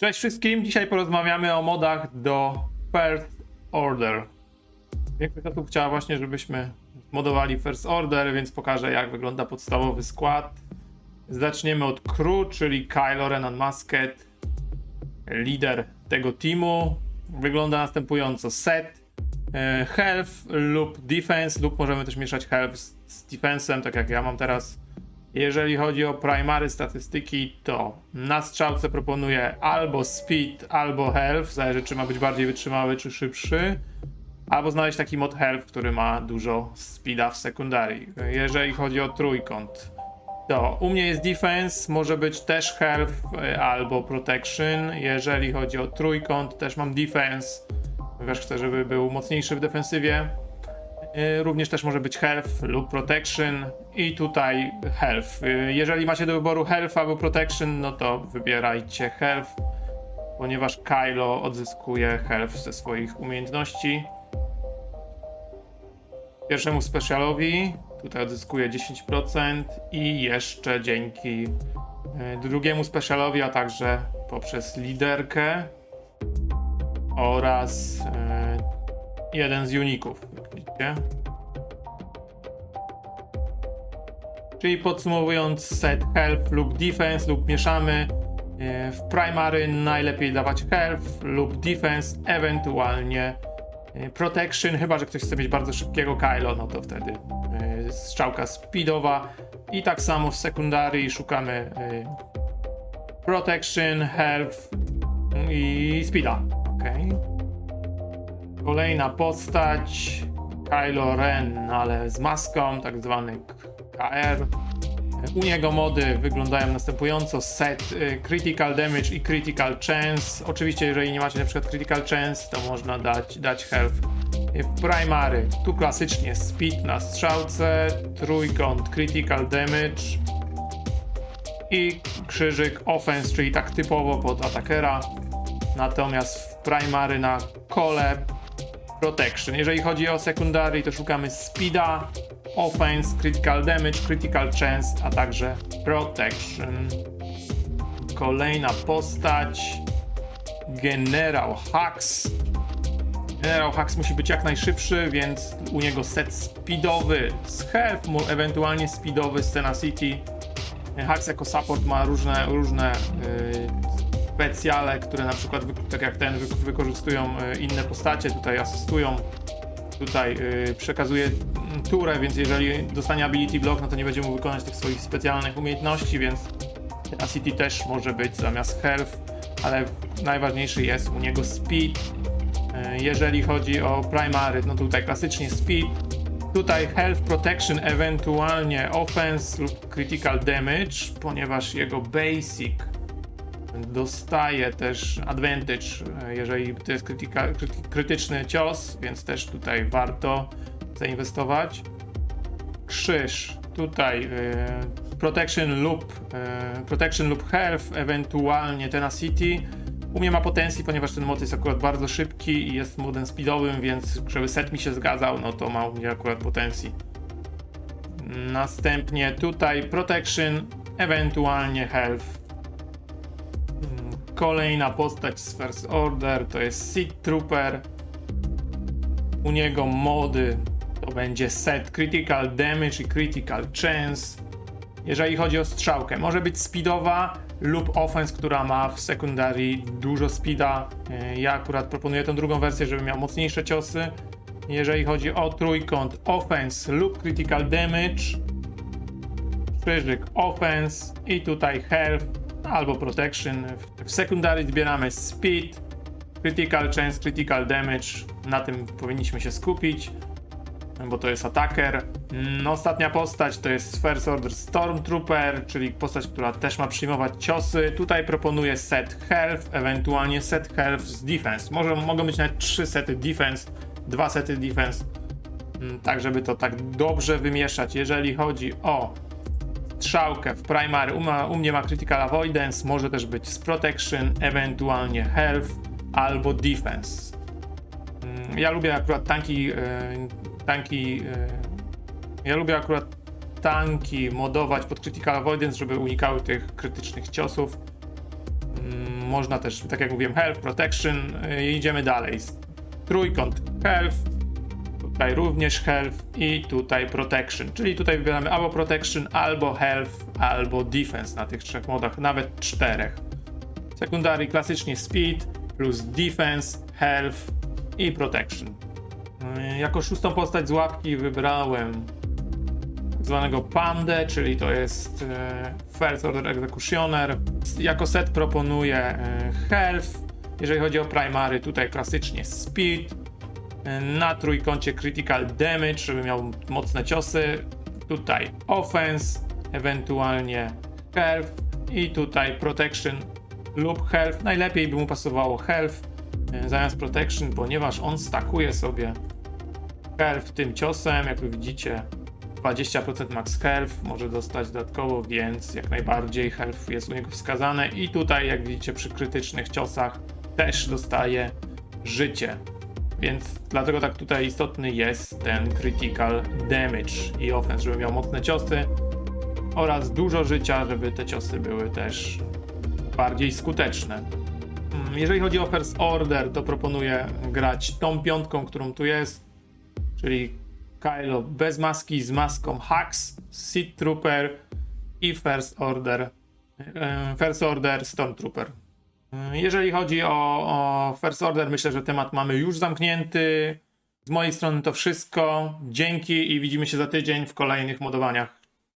Cześć wszystkim, dzisiaj porozmawiamy o modach do First Order. Większość osób chciała właśnie, żebyśmy modowali First Order, więc pokażę jak wygląda podstawowy skład. Zaczniemy od crew, czyli Kylo Ren Unmasked, lider tego teamu. Wygląda następująco set, e, health lub defense, lub możemy też mieszać health z, defense'em, tak jak ja mam teraz. Jeżeli chodzi o primary statystyki, to na strzałce proponuję albo speed, albo health, zależy czy ma być bardziej wytrzymały, czy szybszy. Albo znaleźć taki mod health, który ma dużo speeda w secondary. Jeżeli chodzi o trójkąt, to u mnie jest defense, może być też health y, albo protection. Jeżeli chodzi o trójkąt, też mam defense, ponieważ chcę, żeby był mocniejszy w defensywie. Y, Również też może być health lub protection i tutaj health. Y, Jeżeli macie do wyboru health albo protection, no to wybierajcie health, ponieważ Kylo odzyskuje health ze swoich umiejętności. Pierwszemu specialowi tutaj odzyskuje 10% i jeszcze dzięki y, drugiemu specialowi, a także poprzez liderkę oraz jeden z uników, widzicie. Czyli podsumowując set health lub defense lub mieszamy e, w primary najlepiej dawać health lub defense, ewentualnie e, protection, chyba że ktoś chce mieć bardzo szybkiego Kylo, no to wtedy e, strzałka speedowa i tak samo w secondary szukamy protection, health i speeda. Okay. Kolejna postać Kylo Ren, ale z maską, tak zwany KR. U niego mody wyglądają następująco: set y, critical damage i critical chance. Oczywiście, jeżeli nie macie na przykład critical chance, to można dać, dać health. Y, W primary tu klasycznie speed na strzałce, trójkąt critical damage i krzyżyk offense, czyli tak typowo pod atakera. Natomiast w primary na kole protection. Jeżeli chodzi o secondary, to szukamy speeda, offense, critical damage, critical chance, a także protection. Kolejna postać General Hux. General Hux musi być jak najszybszy, więc u niego set speedowy z mu- ewentualnie speedowy z Tenacity. Hux jako support ma różne, różne yy, specjale, które na przykład, tak jak ten, wy- wykorzystują y, inne postacie, tutaj asystują, tutaj y, przekazuje mm, turę, więc jeżeli dostanie ability block, no to nie będzie mógł wykonać tych swoich specjalnych umiejętności, więc Tenacity też może być zamiast health, ale najważniejszy jest u niego speed. Y, Jeżeli chodzi o primary, no tutaj klasycznie speed, Tutaj health protection, ewentualnie offense lub critical damage, ponieważ jego basic dostaje też advantage, e, jeżeli to jest krytyka, kryty- krytyczny cios, więc też tutaj warto zainwestować. Krzyż, tutaj e, protection lub e, protection lub health, ewentualnie tenacity. U mnie ma potencji, ponieważ ten mod jest akurat bardzo szybki i jest modem speedowym, więc żeby set mi się zgadzał, no to ma u mnie akurat potencji. Następnie tutaj protection, ewentualnie health. Kolejna postać z First Order to jest Seed Trooper. U niego mody to będzie set Critical Damage i Critical Chance. Jeżeli chodzi o strzałkę, może być speedowa lub offense, która ma w secondary dużo speeda. E, Ja akurat proponuję tą drugą wersję, żeby miał mocniejsze ciosy. Jeżeli chodzi o trójkąt, offense lub critical damage, krzyżyk offense i tutaj health albo protection. W secondary zbieramy speed, critical chance, critical damage. Na tym powinniśmy się skupić, bo to jest attacker. Mm, Ostatnia postać to jest First Order Stormtrooper, czyli postać, która też ma przyjmować ciosy. Tutaj proponuję set health, ewentualnie set health z defense. Może, mogą być nawet trzy sety defense, dwa sety defense, Mm, tak żeby to tak dobrze wymieszać. Jeżeli chodzi o strzałkę w primary, u, ma, u mnie ma critical avoidance, może też być z protection, ewentualnie health albo defense. Mm, Ja lubię akurat tanki, e, tanki, e, ja lubię akurat tanki modować pod critical avoidance, żeby unikały tych krytycznych ciosów. Mm, można też, tak jak mówiłem, health, protection. Y, Idziemy dalej. Trójkąt health, tutaj również health i tutaj protection. Czyli tutaj wybieramy albo protection, albo health, albo defense na tych trzech modach, nawet czterech. Secondary klasycznie speed plus defense, health i protection. Y, Jako szóstą postać z łapki wybrałem zwanego Pandę, czyli to jest e, First Order Executioner. Jako set proponuję e, Health. Jeżeli chodzi o primary, tutaj klasycznie Speed. Na trójkącie Critical Damage, żeby miał mocne ciosy. Tutaj Offense, ewentualnie Health i tutaj Protection lub Health. Najlepiej by mu pasowało Health e, zamiast Protection, ponieważ on stakuje sobie health tym ciosem, jak widzicie 20% max health może dostać dodatkowo, więc jak najbardziej health jest u niego wskazane i tutaj jak widzicie przy krytycznych ciosach też dostaje życie. Więc dlatego tak tutaj istotny jest ten critical damage i offense, żeby miał mocne ciosy oraz dużo życia, żeby te ciosy były też bardziej skuteczne. Mm, Jeżeli chodzi o First Order, to proponuję grać tą piątką, którą tu jest, czyli Kylo bez maski, z maską Hux, Seed Trooper i First Order, e, First Order Stormtrooper. E, Jeżeli chodzi o, o First Order, myślę, że temat mamy już zamknięty. Z mojej strony to wszystko. Dzięki i widzimy się za tydzień w kolejnych modowaniach.